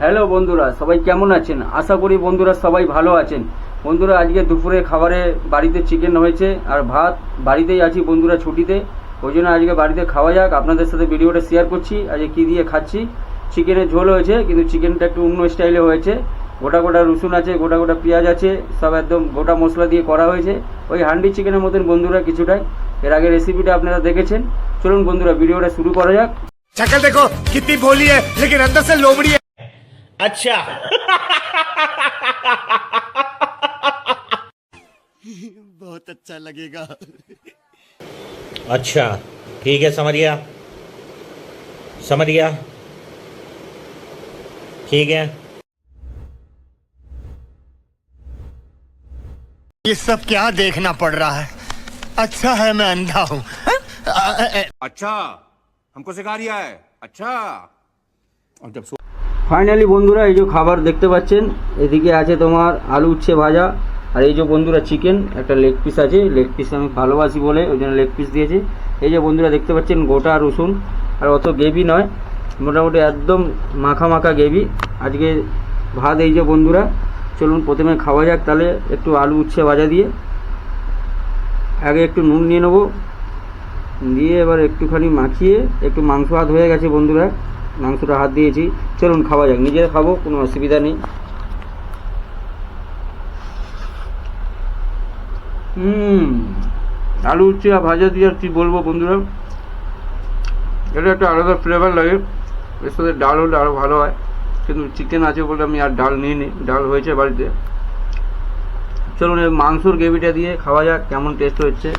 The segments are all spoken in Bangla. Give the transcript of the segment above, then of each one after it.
হ্যালো বন্ধুরা, সবাই কেমন আছেন? আশা করি বন্ধুরা সবাই ভালো আছেন। বন্ধুরা, আজকে দুপুরে খাবারে বাড়িতে চিকেন হয়েছে আর ভাত। বাড়িতেই আছি বন্ধুরা ছুটিতে। ওই জন্য আজকে বাড়িতে খাওয়া যাক। আপনাদের সাথে ভিডিওটা শেয়ার করছি, আজকে কী দিয়ে খাচ্ছি। চিকেনের ঝোল হয়েছে, কিন্তু চিকেনটা একটু অন্য স্টাইলে হয়েছে। গোটা গোটা রসুন আছে, গোটা গোটা পেঁয়াজ আছে, সব একদম গোটা মশলা দিয়ে করা হয়েছে। ওই হান্ডি চিকেনের মতন বন্ধুরা কিছুটাই এর আগে রেসিপিটা আপনারা দেখেছেন। চলুন বন্ধুরা, ভিডিওটা শুরু করা যাক। দেখো কি বলি লোবড়ি अच्छा। बहुत अच्छा लगेगा। अच्छा ठीक है समझ गया समझ गया ठीक है। ये सब क्या देखना पड़ रहा है? अच्छा है मैं अंधा हूँ। अच्छा हमको सिखा रिया है। अच्छा। और जब ফাইনালি বন্ধুরা, এই যে খাবার দেখতে পাচ্ছেন, এদিকে আছে তোমার আলু উচ্ছে ভাজা, আর এই যে বন্ধুরা চিকেন একটা লেগ পিস আছে লেগ পিস আমি ভালোবাসি বলে, ওই জন্য লেগ পিস দিয়েছে। এই যে বন্ধুরা, দেখতে পাচ্ছেন, গোটা রসুন, আর অত গ্রেভি নয়, মোটামুটি একদম মাখা মাখা গ্রেভি। আজকে ভাত এই যে বন্ধুরা, চলুন প্রথমে খাওয়া যাক, তাহলে একটু আলু উচ্ছে ভাজা দিয়ে। আগে একটু নুন নিয়ে নেব, দিয়ে এবার একটুখানি মাখিয়ে, একটু মাংস ভাত হয়ে গেছে বন্ধুরা। মাংসটা হাত দিয়েছি। চলুন, খাওয়া যাক। নিজে খাব, কোনো অসুবিধা নেই। আলু উচ্ছে ভাজা দিয়ে আর কি বলব বন্ধুরা? এটা একটা আলাদা ফ্লেভার লাগে। এর সাথে ডাল হলে আরও ভালো হয়। কিন্তু চিকেন আছে বলে আমি আর ডাল নিই নি ডাল হয়েছে বাড়িতে। চলুন, এই মাংসর গ্রেভিটা দিয়ে খাওয়া যাক, কেমন টেস্ট হচ্ছে।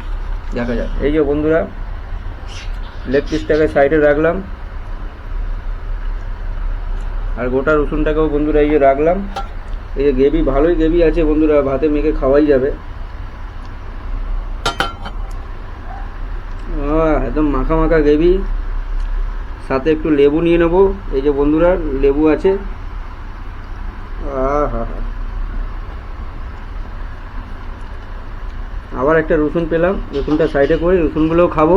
দেখা যাক। এই যে বন্ধুরা, লেগ পিসটাকে সাইডে রাখলাম। আর গোটা রসুনটাকেও বন্ধুরা এই যে রাখলাম। এই যে গ্রেভি, ভালোই গ্রেভি আছে বন্ধুরা, ভাতে মেখে খাওয়াই যাবে। একদম মাখা মাখা গ্রেভি। সাথে একটু লেবু নিয়ে নেব। এই যে বন্ধুরা, লেবু আছে। আবার একটা রসুন পেলাম, রসুনটা সাইডে করে রসুনগুলোও খাব।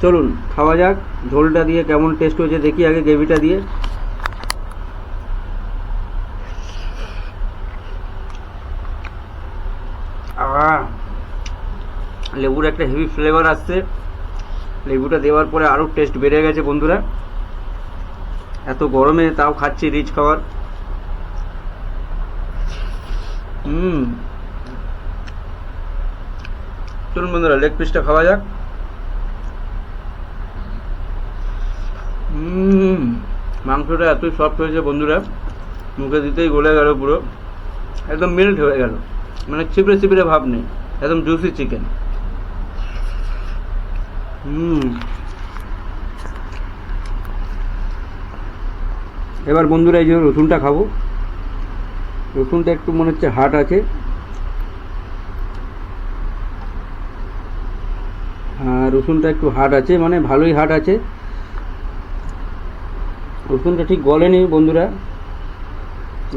চলুন, খাওয়া যাক। ঝোলটা দিয়ে কেমন টেস্ট হয়েছে দেখি আগে গ্রেভিটা দিয়ে। লেবুর একটা হেভি ফ্লেভার আসছে। লেবুটা দেওয়ার পরে আরও টেস্ট বেড়ে গেছে বন্ধুরা। এত গরমে তাও খাচ্ছি রিচ খাবার। হুম। চলুন বন্ধুরা লেগ পিসটা খাওয়া যাক। হুম, মাংসটা এতই সফট হয়েছে বন্ধুরা, মুখে দিতেই গলে গেল পুরো। একদম মেল্ট হয়ে গেল। মানে চিপড়ে চিপড়ে ভাব নেই, একদম জুসি চিকেন হুম। এবার বন্ধুরা এই যে রসুনটা খাব। রসুনটা একটু মনে হচ্ছে হাট আছে। রসুনটা একটু হাট আছে মানে ভালোই হাট আছে। রসুনটা ঠিক গলেনি বন্ধুরা।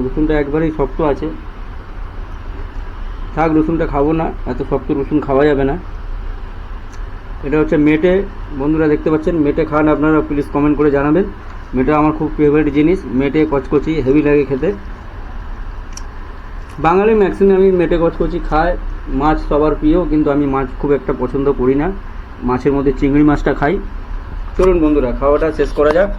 রসুনটা একবারেই শক্ত আছে। থাক, রসুনটা খাব না, এত শক্ত রসুন খাওয়া যাবে না। এটা হচ্ছে মেটে। বন্ধুরা দেখতে পাচ্ছেন, মেটে খান আপনারা প্লিজ কমেন্ট করে জানাবেন। মেটে আমার খুব ফেভারিট জিনিস, মেটে কচকচি হেভি লাগে খেতে। বাঙালি ম্যাক্সিমামই মেটে কচকচি খায় মাছ সবার প্রিয়, কিন্তু আমি মাছ খুব একটা পছন্দ করি না। মাছের মধ্যে চিংড়ি মাছটা খাই। চলুন বন্ধুরা, খাওয়াটা শেষ করা যাক।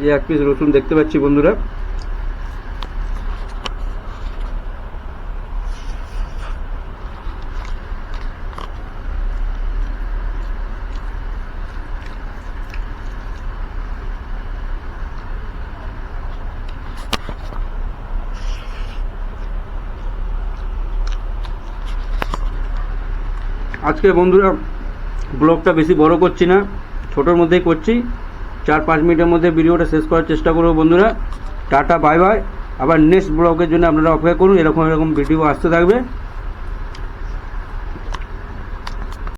যে এক পিস রসুন দেখতে পাচ্ছি বন্ধুরা। আজকে বন্ধুরা, ব্লগটা বেশি বড় করছি না, ছোটোর মধ্যেই করছি। চার, পাঁচ মিনিটের মধ্যে ভিডিওটা শেষ করার চেষ্টা করব বন্ধুরা। Tata, bye bye. আবার নেক্সট ব্লগের জন্য আপনারা অপেক্ষা করুন। এরকম এরকম ভিডিও আসতে থাকবে।